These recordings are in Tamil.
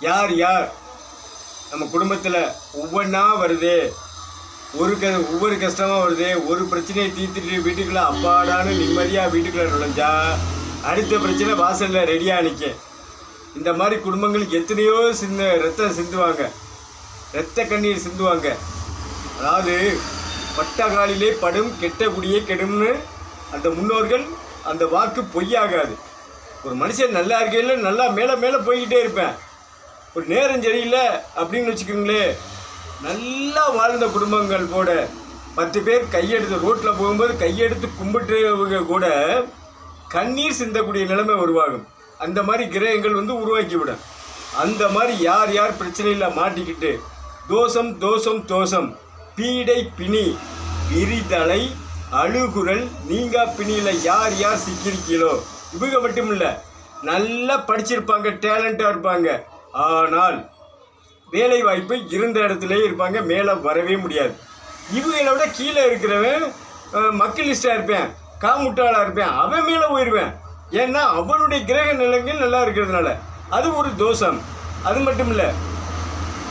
யார் யார்? நம்ம குடும்பத்தில் ஒவ்வொன்றா வருது. ஒரு க ஒவ்வொரு கஷ்டமாக வருது. ஒரு பிரச்சனையை தீர்த்துட்டு வீட்டுக்குள்ளே அப்பாடான நிம்மதியாக வீட்டுக்குள்ளே நுழைஞ்சா அடுத்த பிரச்சனை வாசலில் ரெடியாக நிற்கும் இந்த மாதிரி குடும்பங்களுக்கு எத்தனையோ சிந்த ரத்தம் சிந்துவாங்க. ரத்த கண்ணீர் சிந்துவாங்க. அதாவது பட்டகாலிலே படும் கெட்ட குடியே கெடும்னு அந்த முன்னோர்கள் அந்த வாக்கு பொய்யாகாது. ஒரு மனுஷன் நல்லா இருக்கையில் நல்லா மேலே மேலே போய்கிட்டே இருப்பேன். ஒரு நேரம் சரியில்லை அப்படின்னு வச்சுக்கோங்களேன் நல்லா வாழ்ந்த குடும்பங்கள் கூட பத்து பேர் கையெடுத்து ரோட்டில் போகும்போது கையெடுத்து கும்பிட்டுறவங்க கூட கண்ணீர் சிந்தக்கூடிய நிலைமை உருவாகும். அந்த மாதிரி கிரகங்கள் வந்து உருவாக்கி விடும் அந்த மாதிரி யார் யார் பிரச்சனையில் மாட்டிக்கிட்டு தோஷம் தோஷம் தோஷம் பீடை பிணி விரிதலை அழுகுரல் நீங்கா பிணியில் யார் யார் சிக்கியிருக்கீங்களோ இவங்க மட்டும் இல்லை நல்லா படிச்சிருப்பாங்க டேலண்ட்டாக இருப்பாங்க. ஆனால் வேலை வாய்ப்பு இருந்த இடத்துலயே இருப்பாங்க மேலே வரவே முடியாது. இவங்களை விட கீழே இருக்கிறவன் அஹ், மக்கள் லிஸ்டாக இருப்பேன் காமுட்டாளாக இருப்பேன் அவன் மேலே போயிடுவேன் ஏன்னா அவனுடைய கிரக நிலங்கள் நல்லா இருக்கிறதுனால. அது ஒரு தோஷம். அது மட்டும் இல்லை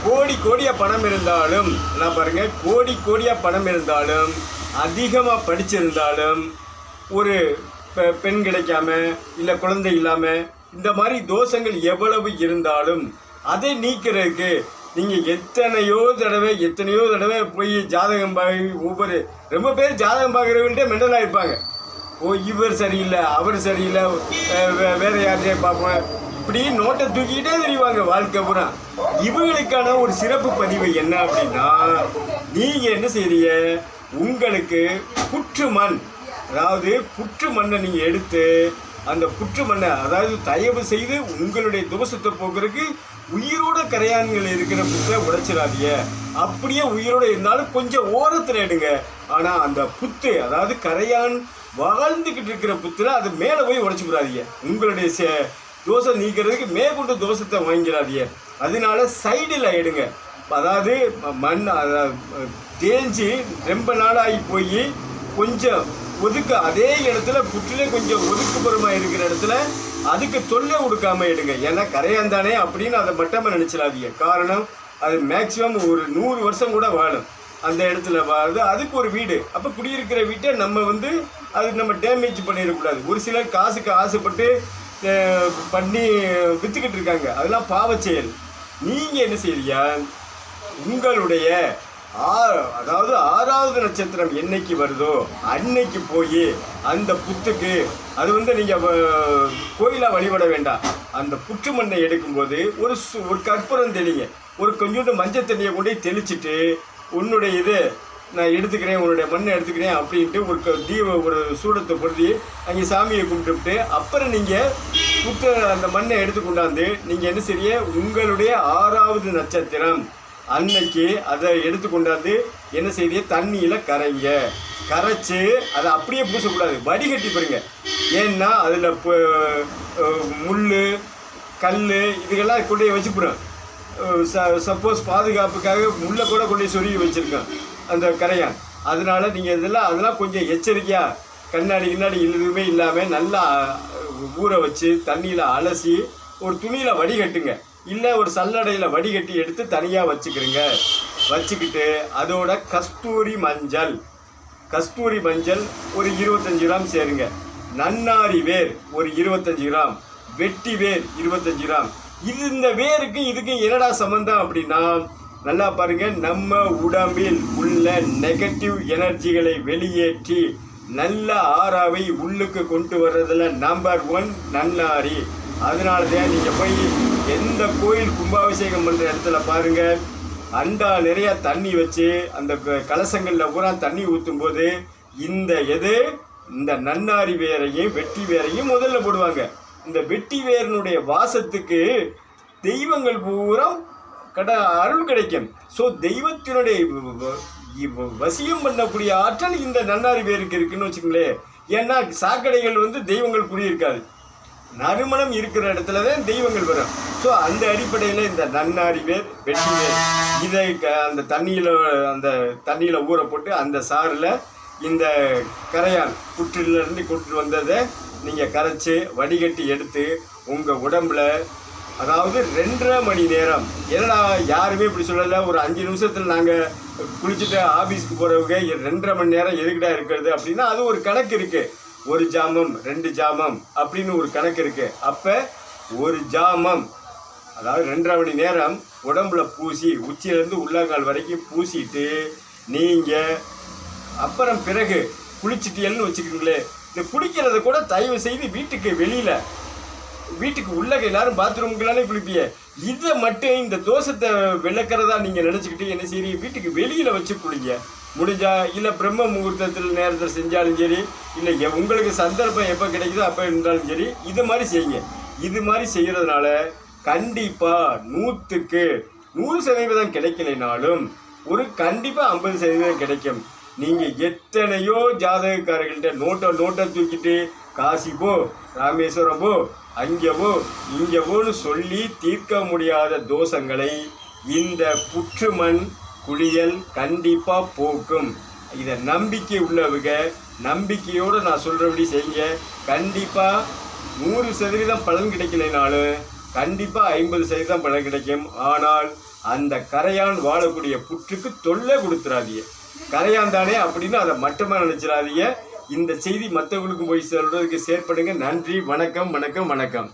கோடி கோடியாக பணம் இருந்தாலும் நான் பாருங்கள் கோடி கோடியாக பணம் இருந்தாலும் அதிகமாக படிச்சிருந்தாலும் ஒரு பெ- பெண் கிடைக்காம இல்லை குழந்தை இல்லாமல் இந்த மாதிரி தோஷங்கள் எவ்வளவு இருந்தாலும் அதை நீக்கிறதுக்கு நீங்கள் எத்தனையோ தடவை எத்தனையோ தடவை போய் ஜாதகம் பார்க்க ஒவ்வொரு ரொம்ப பேர் ஜாதகம் பார்க்குறவன்ட்டே மெண்டலாக இருப்பாங்க. ஓ இவர் சரியில்லை அவர் சரியில்லை வேறு வே- யார்கிட்டயும் பார்ப்போம். இப்படி நோட்டை தூக்கிட்டே தெரிவாங்க வாழ்க்கை பூரா. இவங்களுக்கான ஒரு சிறப்பு பதிவு என்ன அப்படின்னா நீங்கள் என்ன செய்றீங்க? உங்களுக்கு புற்று மண் அதாவது புற்று மண்ணை நீங்கள் எடுத்து அந்த புற்று மண்ணை அதாவது தயவு செய்து உங்களுடைய தோஷத்தை போக்குறதுக்கு உயிரோட கரையான்கள் இருக்கிற புத்தை உடைச்சிடாதீங்க. அப்படியே உயிரோட இருந்தாலும் கொஞ்சம் ஓரத்தில் எடுங்க. ஆனால் அந்த புத்து அதாவது கரையான் வாழ்ந்துக்கிட்டு இருக்கிற புத்துல அது மேலே போய் உடைச்சி விடாதீங்க உங்களுடைய சே- தோசை நீக்கிறதுக்கு மேற்கொண்டு தோசத்தை வாங்கிடாதீங்க. அதனால சைடில் எடுங்க. அதாவது மண் அதாவது, தேஞ்சு ரொம்ப நாளாகி போய் கொஞ்சம் ஒதுக்க அதே இடத்துல புற்றிலே கொஞ்சம் ஒதுக்குப்புறமாக இருக்கிற இடத்துல அதுக்கு தொல்லை கொடுக்காம எடுங்க. ஏன்னா கரையாந்தானே அப்படின்னு அதை மட்டமாக நினச்சிடாதீங்க. காரணம் அது மேக்சிமம் ஒரு நூறு வருஷம் கூட வாழும். அந்த இடத்துல வாழுது அதுக்கு ஒரு வீடு. அப்போ குடியிருக்கிற வீட்டை நம்ம வந்து அது நம்ம டேமேஜ் பண்ணிடக்கூடாது. ஒரு சிலர் காசுக்கு ஆசைப்பட்டு பண்ணி விற்றுக்கிட்டு இருக்காங்க. அதெல்லாம் பாவச்செயல் நீங்கள் என்ன செய்றீங்க? உங்களுடைய அதாவது ஆறாவது நட்சத்திரம் என்னைக்கு வருதோ அன்னைக்கு போய் அந்த புத்துக்கு அது வந்து நீங்கள் கோயிலாக வழிபட வேண்டாம். அந்த புற்று மண்ணை எடுக்கும்போது ஒரு சு- ஒரு கற்பூரம் தெளிங்க. ஒரு கொஞ்சோண்டு மஞ்சள் தண்ணியை கொண்டு போய் உன்னுடைய இது நான் எடுத்துக்கிறேன் உன்னுடைய மண்ணை எடுத்துக்கிறேன் அப்படின்ட்டு ஒரு க- தீப ஒரு சூடத்தை பொருத்தி அங்கே சாமியை கும்பிட்டுவிட்டு அப்புறம் நீங்கள் புத்த அந்த மண்ணை எடுத்து கொண்டாந்து நீங்கள் என்ன செய்ய உங்களுடைய ஆறாவது நட்சத்திரம். அன்னைக்கு அதை எடுத்து கொண்டாந்து என்ன செய்ய தண்ணியில் கரைங்க. கரைச்சி அதை அப்படியே பூசக்கூடாது. வடிகட்டி போடுங்க ஏன்னா அதில் முள் கல் இதுகெல்லாம் கொண்டு போய் ச சப்போஸ் பாதுகாப்புக்காக முள்ளை கூட கொண்டு போய் சொருகி வச்சுருக்கோம். அந்த கரையான் அதனால் நீங்கள் இதெல்லாம் அதெல்லாம் கொஞ்சம் எச்சரிக்கையாக கண்ணாடி கிண்ணாடி எதுவுமே இல்லாமல் நல்லா ஊற வச்சு தண்ணியில் அலசி ஒரு துணியில் வடிகட்டுங்க இல்லை ஒரு சல்லடையில் வடிகட்டி எடுத்து தனியாக வச்சுக்கிறீங்க. வச்சுக்கிட்டு அதோட கஸ்தூரி மஞ்சள். கஸ்தூரி மஞ்சள் ஒரு இருபத்தஞ்சு கிராம் சேருங்க. நன்னாரி வேர் ஒரு இருபத்தஞ்சு கிராம். வெட்டி வேர் இருபத்தஞ்சு கிராம். இது இந்த வேருக்கு இதுக்கு என்னடா சம்மந்தம் அப்படின்னா நல்லா பாருங்க நம்ம உடம்பில் உள்ள நெகட்டிவ் எனர்ஜிகளை வெளியேற்றி நல்ல ஆறாவை உள்ளுக்கு கொண்டு வர்றதுல நம்பர் ஒன் நன்னாரி. அதனால தான் நீங்கள் போய் எந்த கோயில் கும்பாபிஷேகம் பண்ணுற இடத்துல பாருங்கள் அண்டா நிறையா தண்ணி வச்சு அந்த க- பூரா தண்ணி ஊற்றும் போது இந்த எது? இந்த நன்னாரி வேரையும் வெட்டி வேரையும் முதல்ல போடுவாங்க. இந்த வெட்டி வேரினுடைய வாசத்துக்கு தெய்வங்கள் பூரா கட அருள் கிடைக்கும். ஸோ தெய்வத்தினுடைய வ- வசியம் பண்ணக்கூடிய ஆற்றல் இந்த நன்னாரி வேருக்கு இருக்குன்னு வச்சுக்கோங்களேன். ஏன்னா சாக்கடைகள் வந்து தெய்வங்கள் குடியிருக்காது. நறுமணம் இருக்கிற இடத்துல தான் தெய்வங்கள் வரும். ஸோ அந்த அடிப்படையில் இந்த நன்னாரி வேர் வெட்டி வேர் இதை க- அந்த தண்ணியில் அந்த தண்ணியில் ஊற போட்டு அந்த சாறில் இந்த கரையான் புற்றிலிருந்து கொண்டு வந்ததை நீங்கள் கரைச்சி வடிகட்டி எடுத்து உங்கள் உடம்புல அதாவது ரெண்டரை மணி நேரம் என்னடா யாருமே இப்படி சொல்லலை ஒரு அஞ்சு நிமிஷத்தில் நாங்கள் குளிச்சுட்டு ஆஃபீஸ்க்கு போகிறவங்க ரெண்டரை மணி நேரம் எதுக்குடா இருக்கிறது அப்படின்னா அது ஒரு கணக்கு இருக்குது ஒரு ஜாமம் ரெண்டு ஜாமம் அப்படின்னு ஒரு கணக்கு இருக்குது அப்போ ஒரு ஜாமம் அதாவது ரெண்டரை மணி நேரம் உடம்புல பூசி உச்சியிலேருந்து உள்ளங்கால் வரைக்கும் பூசிட்டு நீங்கள் அப்புறம் பிறகு குளிச்சிட்டீங்கன்னு வச்சுக்கோங்களேன் இந்த குளிக்கிறத கூட தயவு செய்து வீட்டுக்கு வெளியில் வீட்டுக்கு உள்ளக எல்லாரும் பாத்ரூமுக்குள்ளாலே குளிப்பிய. இதை மட்டும் இந்த தோஷத்தை விளக்கிறதா நீங்கள் நினச்சிக்கிட்டு என்ன சரி வீட்டுக்கு வெளியில் வச்சு குளிங்க. முடிஞ்சா இல்லை பிரம்ம முகூர்த்தத்தில் நேரத்தில் செஞ்சாலும் சரி இல்லை எ- உங்களுக்கு சந்தர்ப்பம் எப்போ கிடைக்குதோ அப்போ இருந்தாலும் சரி இது மாதிரி செய்யுங்க. இது மாதிரி செய்கிறதுனால கண்டிப்பாக நூற்றுக்கு நூறு சதவீதம் கிடைக்கலைனாலும் ஒரு கண்டிப்பாக ஐம்பது சதவீதம் கிடைக்கும். நீங்கள் எத்தனையோ ஜாதகக்காரர்கள்ட்ட நோட்டை நோட்டை தூக்கிட்டு காசி போ ராமேஸ்வரம் போ அங்கே போ இங்கே போன்னு சொல்லி தீர்க்க முடியாத தோஷங்களை இந்த புற்றுமண் குளியல் கண்டிப்பாக போக்கும். இதை நம்பிக்கை உள்ளவங்க நம்பிக்கையோடு நான் சொல்கிறபடி செய்யுங்க. கண்டிப்பாக நூறு சதவீதம் பலன் கிடைக்கலைனாலும் கண்டிப்பாக ஐம்பது சதவீதம் பலன் கிடைக்கும். ஆனால் அந்த கரையான் வாழக்கூடிய புற்றுக்கு தொல்லை கொடுத்துறாதீங்க. கரையான் தானே அப்படின்னு அதை மட்டுமா நினச்சிடாதீங்க. இந்த செய்தி மற்றவங்களுக்கும் போய் சொல்கிறதுக்கு செயற்படுங்க. நன்றி வணக்கம் வணக்கம் வணக்கம்.